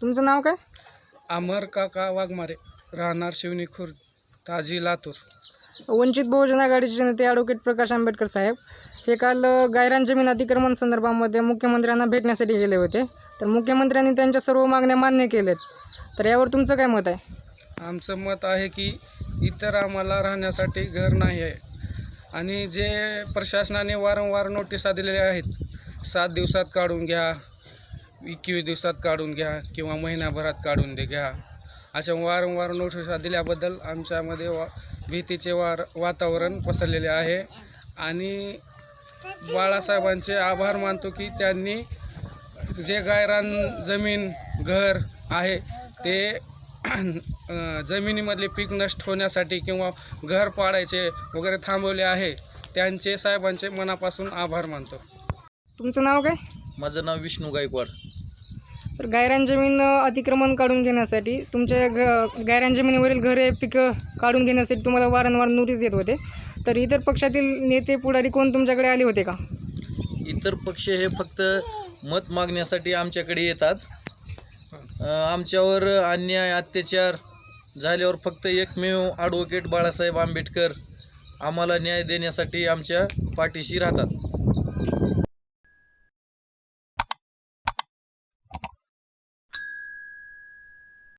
तुमचं नाव काय? अमर काका वाघमारे राहणार शिवनी खुर्द ताजी लातूर. वंचित बहुजन आघाडीचे नेते ॲडव्होकेट प्रकाश आंबेडकर साहेब हे काल गायरान जमीन अतिक्रमण संदर्भामध्ये मुख्यमंत्र्यांना भेटण्यासाठी गेले होते. तर मुख्यमंत्र्यांनी त्यांच्या सर्व मागण्या मान्य केल्यात. तर यावर तुमचं काय मत आहे? आमचं मत आहे की इतर आम्हाला राहण्यासाठी घर नाही आहे. आणि जे प्रशासनाने वारंवार नोटिसा दिलेल्या आहेत सात दिवसात काढून घ्या एकवीस दिवसात काढून घ्या किंवा महिन्याभरात काढून दे घ्या. अशा वारंवार नोटिसा दिल्याबद्दल आमच्यामध्ये वा भीतीचे वार वातावरण पसरलेले आहे. आणि बाळासाहेबांचे आभार मानतो की त्यांनी जे गायरान जमीन घर आहे ते जमिनीमधले पीक नष्ट होण्यासाठी किंवा घर पाडायचे वगैरे थांबवले आहे त्यांचे साहेबांचे मनापासून आभार मानतो. तुमचं नाव काय? माझं नाव विष्णू गायकवाड. तर गायरान जमीन अतिक्रमण काढून घेण्यासाठी तुमच्या ग गायरान जमिनीवरील घरे पिकं काढून घेण्यासाठी तुम्हाला वारंवार नोटीस देत होते. तर इतर पक्षातील नेते पुढारी कोण तुमच्याकडे आले होते का? इतर पक्ष हे फक्त मत मागण्यासाठी आमच्याकडे येतात. आमच्यावर अन्याय अत्याचार झाल्यावर फक्त एकमेव ॲडव्होकेट बाळासाहेब आंबेडकर आम्हाला न्याय देण्यासाठी आमच्या पाठीशी राहतात.